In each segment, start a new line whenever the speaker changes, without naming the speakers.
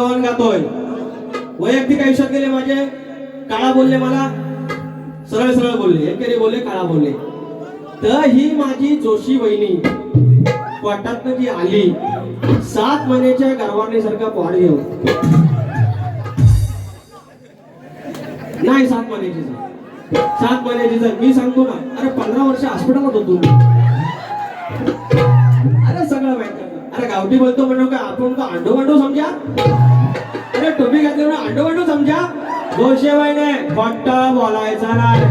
गावान गातोय वैयक्तिक आयुष्यात गेले माझे. काळा बोलले मला. सरळ सरळ बोलले. एकेरी बोलले काळा बोलले. तर ही माझी जोशी वहिनी. पोटातनं जी आली सात महिन्याच्या गरवारणीसारखा पोहाड घेऊन. नाही सात महिन्याची सर सात महिन्याची सर मी सांगतो ना अरे पंधरा वर्ष हॉस्पिटलात होतो अरे सगळं माहीत अरे गावठी बोलतो म्हणून का आपण तो आंडो अंडो समजा अरे टोपी घातली म्हणून अंडो अंडो समजा गोशेवाईने फक्त बोलायचा नाही.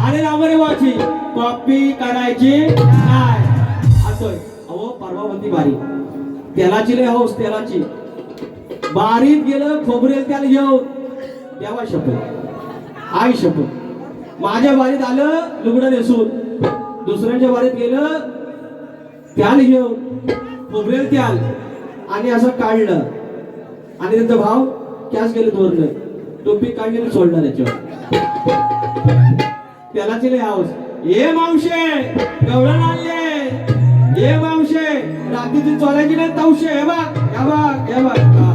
आणि नामरे वाची कॉपी करायची नाही. असं अहो परवा होती बारी. तेलाची लय हौस तेलाची. बारीत गेलं खोबरेल त्याला घेऊन. देवा शपथ. आई शपथ. माझ्या बारीत आलं लुगडं नेसून. दुसऱ्यांच्या बारीत गेलं त्याल घेऊन. खोबरेल त्याल. आणि असं काढलं. आणि त्यांचा भाव कॅश गेले धोरण. टोपी काढली सोडलं त्याच्यावर. त्याला चिले हाऊस. ये मावशे गवळण आणले ये मावशे रात्रीची चोरायची नाही तवशे हे बघ हे बघ हे बघ. हा.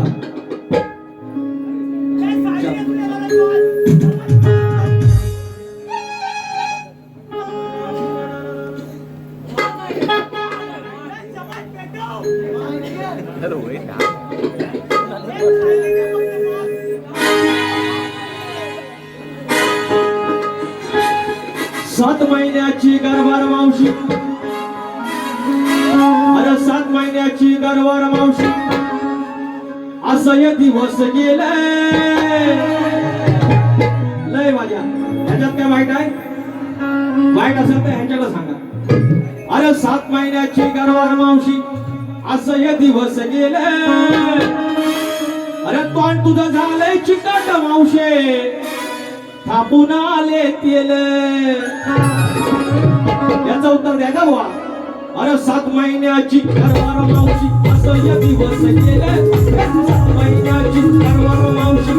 सात महिन्याची गरवार मावशी. अरे सात महिन्याची गरवार मावशी. असं दिवस गेले. लय माझ्या ह्याच्यात काय वाईट आहे? वाईट असेल तर ह्यांच्याकडे सांगा. अरे सात महिन्याची गरवार मावशी असं दिवस गेले. अरे तोंड तुझं झालंय चिकट मावशे. थापून आले तेल. याचं उत्तर द्या का बुवा? अरे सात महिन्याची घरवार मावशी असं या दिवस केलं. सात महिन्याची घरवार मावशी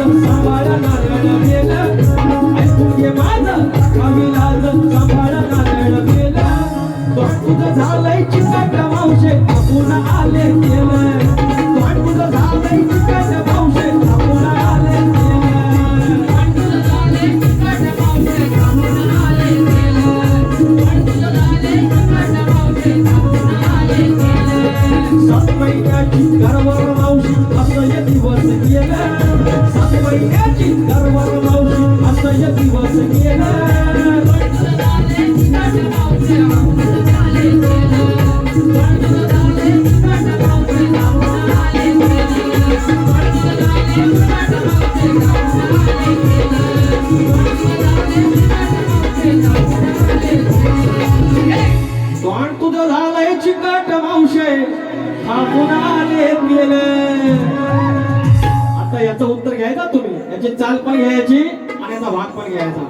सात महिन्याची घरवर मावशी असं एक दिवस गेला. सात महिन्याची घरवर मावशी असं एक दिवस गेला. चिकट मावशे थापून आले गेले. आता याचं उत्तर घ्यायचा तुम्ही. याची चाल पण घ्यायची आणि याचा भाग पण घ्यायचा.